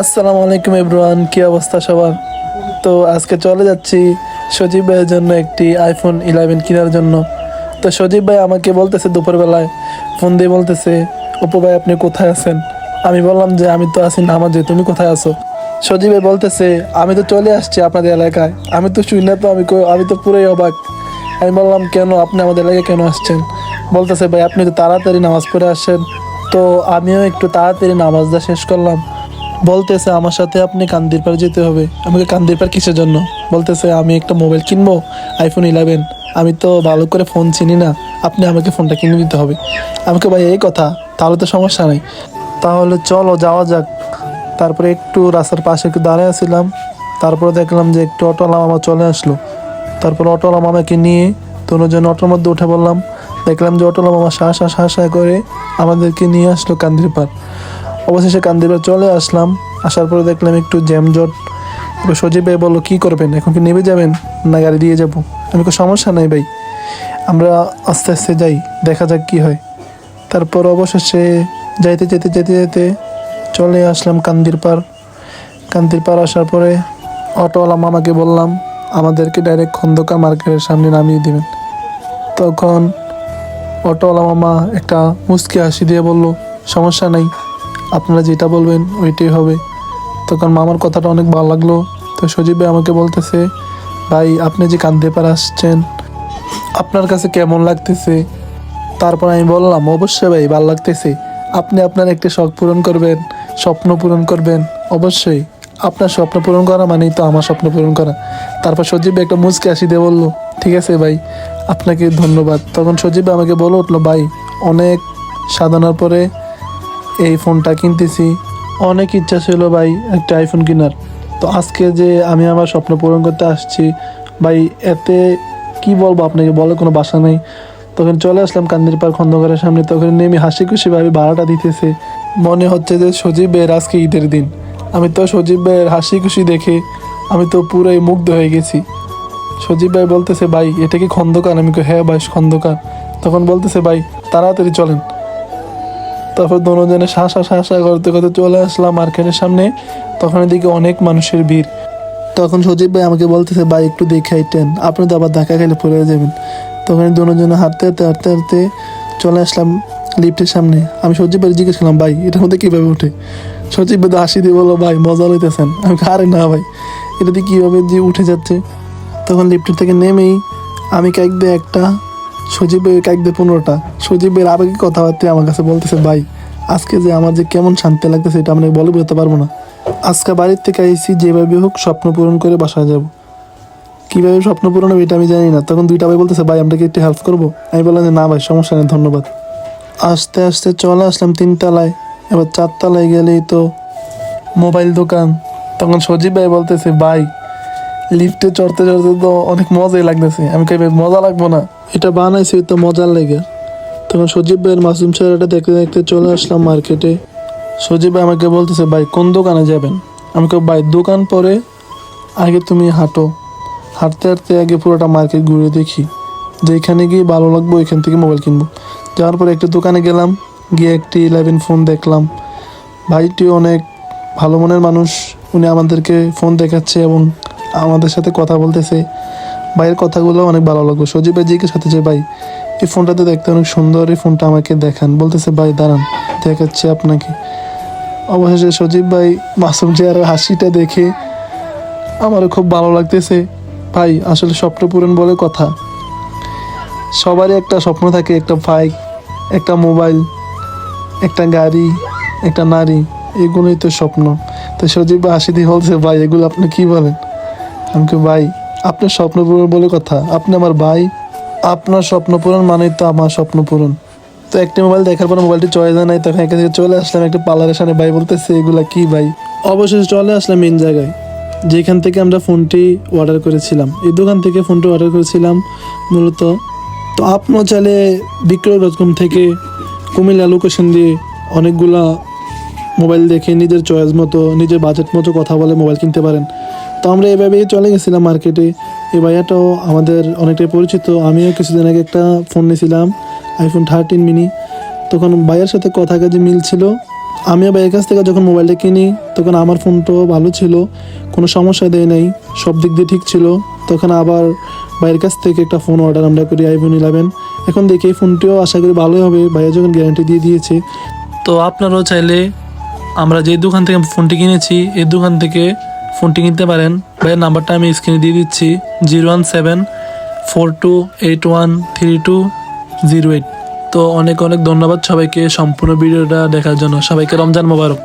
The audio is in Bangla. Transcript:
আসসালামু আলাইকুম এভরিওয়ান, কি অবস্থা সবার? তো আজকে চলে যাচ্ছি সজীব ভাইয়ের জন্য একটি আইফোন ইলেভেন কেনার জন্য। তো সজীব ভাই আমাকে বলতেছে দুপুরবেলায় ফোন দিয়ে বলতেছে, অপু ভাই, আপনি কোথায় আছেন? আমি বললাম যে, আমি তো আছি নামাজে, তুমি কোথায় আছো? সজীব ভাই বলতেছে, আমি তো চলে আসছি আপনাদের এলাকায়, আমি তো শুই না তো, আমি আমি তো পুরোই অবাক। আমি বললাম, কেন? আপনি আমাদের এলাকায় কেন আসছেন? বলতেছে, ভাই, আপনি তো তাড়াতাড়ি নামাজ পড়ে আসেন। তো আমিও একটু তাড়াতাড়ি নামাজটা শেষ করলাম। বলতেছে আমার সাথে আপনি কান্দির পার যেতে হবে। আমাকে কান্দির পার কিসের জন্য? বলতেছে, আমি একটা মোবাইল কিনবো আইফোন ইলেভেন আমি তো ভালো করে ফোন চিনি না, আপনি আমাকে ফোনটা কিনে দিতে হবে। আমাকে, ভাই, এই কথা, তাহলে তো সমস্যা নেই। তাহলে চলো, যাওয়া যাক। তারপরে একটু রাস্তার পাশে একটু দাঁড়িয়ে আসছিলাম তারপরে দেখলাম যে একটু অটোওয়ালা মামা চলে আসলো। তারপর অটোওয়ালা মামাকে নিয়ে দুজন অটোর মধ্যে উঠে বললাম দেখলাম যে অটোওয়ালা মামা শাঁ শাঁ শাঁ শাঁ করে আমাদেরকে নিয়ে আসলো কান্দির পার অবশেষে কান্দির পার চলে আসলাম। আসার পরে দেখলাম একটু জ্যামজট। এবার সজীব ভাই বলল, কী করবেন? এখন কি নেমে যাবেন না গাড়ি দিয়ে যাব? আমি কোনো সমস্যা নাই ভাই। আমরা আস্তে আস্তে যাই, দেখা যাক কি হয়। তারপর অবশেষে যাইতে যেতে যেতে যেতে চলে আসলাম কান্দির পার কান্দির পার আসার পরে অটোওয়ালা মামাকে বললাম, আমাদেরকে ডাইরেক্ট খন্দকার মার্কেটের সামনে নামিয়ে দিবেন। তখন অটোওয়ালা মামা একটা মুচকি হাসি দিয়ে বলল, সমস্যা নাই। আপনারা যেটা বলবেন ওইটাই হবে। তখন মামার কথাটা অনেক ভালো লাগল। তো সজীব ভাই আমাকে বলতেছে, ভাই, আপনি যে কান্দে পার আসছেন আপনার কাছে কেমন লাগতেছে? তারপর আমি বললাম, অবশ্যই ভাই, ভালো লাগতেছে। আপনি আপনার একটি শখ পূরণ করবেন, স্বপ্ন পূরণ করবেন, অবশ্যই। আপনার স্বপ্ন পূরণ করা মানেই তো আমার স্বপ্ন পূরণ করা। তারপর সজীব একটা মুচকে আসি দিয়ে বলল, ঠিক আছে ভাই, আপনাকে ধন্যবাদ। তখন সজীব আমাকে বলে উঠল, ভাই, অনেক সাধনার পরে এই ফোনটা কিনতেছি। অনেক ইচ্ছা ছিল ভাই একটা আইফোন কেনার। তো আজকে যে আমি আমার স্বপ্ন পূরণ করতে আসছি, ভাই এতে কি বলব আপনাকে বলে কোনো বাসা নেই। তখন চলে আসলাম কান্দির পার খন্দকারের সামনে, তখন নেমে হাসি খুশি ভাবে ভাড়াটা দিতেছে। মনে হচ্ছে যে সজীব ভাইয়ের আজকে ঈদের দিন। আমি তো সজীব ভাইয়ের হাসি খুশি দেখে আমি তো পুরোই মুগ্ধ হয়ে গেছি। সজীব ভাই বলতেছে, ভাই, এটা কি খন্দকার? আমি হ্যাঁ ভাই, খন্দকার। তখন বলতেছে, ভাই, তাড়াতাড়ি চলেন। তারপর দুজনে শাঁসা শাঁসা করতে করতে চলে আসলাম মার্কেটের সামনে। তখন এদিকে অনেক মানুষের ভিড়। তখন সজীব ভাই আমাকে বলতেছে, ভাই, একটু দেখে আইটেন আপনি তো আবার ধাক্কা খেলে পড়ে যাবেন। তখন দুজনে হাঁটতে হাঁটতে হাঁটতে হাঁটতে চলে আসলাম লিফটের সামনে। আমি সজীব ভাই জিজ্ঞেস করলাম, ভাই, এটার মধ্যে কীভাবে ওঠে সজীব ভাই তো হাসি দিয়ে বলল, ভাই, মজা লইতেছেন। আমি আরে না ভাই এটাতে কীভাবে যে উঠে যাচ্ছে? তখন লিফটের থেকে নেমেই আমি কাইক দিয়ে একটা সজীবের দিয়ে পনেরোটা। সজীবের আবেগিক কথাবার্তা আমার কাছে বলতেছে, ভাই, আজকে যে আমার যে কেমন শান্তি লাগতেছে, এটা আমি বলে বলতে পারব না। আজকে বাড়ির থেকে আইসি, যেভাবে হোক স্বপ্ন পূরণ করে বাসায় যাব। কীভাবে স্বপ্ন পূরণ হবে এটা আমি জানি না। তখন দুইটা ভাই বলতেছে, ভাই, আমরা কি একটু হেল্প করব? আমি বললাম যে, না ভাই, সমস্যা নেই, ধন্যবাদ। আস্তে আস্তে চলে আসলাম তিনতলায়। এবার চারতলায় গেলেই তো মোবাইল দোকান। তখন সজীব ভাই বলতেছে, ভাই লিফটে চড়তে চড়তে তো অনেক মজাই লাগতেছে। আমি কই মজা লাগবো না। এটা বানাইছি তো মজার লেগে। তখন সজীব ভাইয়ের মাসুম ছেলেটা দেখতে দেখতে চলে আসলাম মার্কেটে। সজীব ভাই আমাকে বলতেছে ভাই কোন দোকানে যাবেন? আমি কই ভাই দোকান পরে আগে তুমি হাঁটো। হাঁটতে হাঁটতে আগে পুরোটা মার্কেট ঘুরে দেখি। যেখানে গিয়ে ভালো লাগবো ওইখান থেকে মোবাইল কিনবো। যাওয়ার পরে একটা দোকানে গেলাম গিয়ে একটি ইলেভেন ফোন দেখলাম। ভাইটি অনেক ভালো মনের মানুষ উনি আমাদেরকে ফোন দেখাচ্ছে এবং আমাদের সাথে কথা বলতেছে। ভাইয়ের কথাগুলো অনেক ভালো লাগল। সজীব ভাই জিজ্ঞেস করতেছে, ভাই, এই ফোনটাতে দেখতে অনেক সুন্দর, এই ফোনটা আমাকে দেখান। বলতেছে, ভাই, দাঁড়ান, দেখাচ্ছে আপনাকে। অবশেষে সজীব ভাই মাসুম চেয়ারের হাসিটা দেখে আমারও খুব ভালো লাগতেছে। ভাই, আসলে স্বপ্ন পূরণ বলে কথা। সবারই একটা স্বপ্ন থাকে, একটা বাইক, একটা মোবাইল, একটা গাড়ি, একটা নারী, এগুলোই তো স্বপ্ন। তো সজীব হাসি দিয়ে বলছে ভাই, এগুলো আপনি কি বলেন? আমি ভাই, আপনার স্বপ্ন পূরণ বলে কথা, আপনি আমার ভাই, আপনার স্বপ্ন পূরণ মানেই তো আমার স্বপ্ন পূরণ। তো একটি মোবাইল দেখার পর মোবাইলটি চয়েস নাই, তখন এখান থেকে চলে আসলাম একটা পার্লারের সামনে। ভাই বলতেছে, এগুলা কি ভাই? অবশেষে চলে আসলাম মেন জায়গায়, যেখান থেকে আমরা ফোনটি অর্ডার করেছিলাম। এই দোকান থেকে ফোনটি অর্ডার করেছিলাম মূলত। তো আপনিও চাইলে বিক্রয় ডট থেকে কুমিল্লা লোকেশন দিয়ে অনেকগুলা মোবাইল দেখে নিজের চয়েস মতো, নিজের বাজেট মতো কথা বলে মোবাইল কিনতে পারেন। তো আমরা এভাবেই চলে গেছিলাম মার্কেটে। এই ভাইয়াটাও আমাদের অনেকটাই পরিচিত। আমিও কিছুদিন আগে একটা ফোন নিয়েছিলাম আইফোন থার্টিন মিনি তখন ভাইয়ের সাথে কথা কাজে মিল ছিল। আমিও ভাইয়ের কাছ থেকে যখন মোবাইলটা কিনি, তখন আমার ফোনটাও ভালো ছিল। কোনো সমস্যা দেয় নাই, সব দিক দিয়ে ঠিক ছিল। তখন আবার ভাইয়ের কাছ থেকে একটা ফোন অর্ডার আমরা করি আইফোন ইলেভেন এখন দেখি এই ফোনটিও আশা করি ভালোই হবে। ভাইয়া যখন গ্যারান্টি দিয়ে দিয়েছে। তো আপনারাও চাইলে আমরা যে দোকান থেকে ফোনটি কিনেছি, এই দোকান থেকে ফোনটি কিনতে পারেন। ভাইয়ের নাম্বারটা আমি স্ক্রিনে দিয়ে দিচ্ছি। Zero one seven four two eight one three two zero eight. তো অনেক অনেক ধন্যবাদ সবাইকে সম্পূর্ণ ভিডিওটা দেখার জন্য। সবাইকে রমজান মোবারক।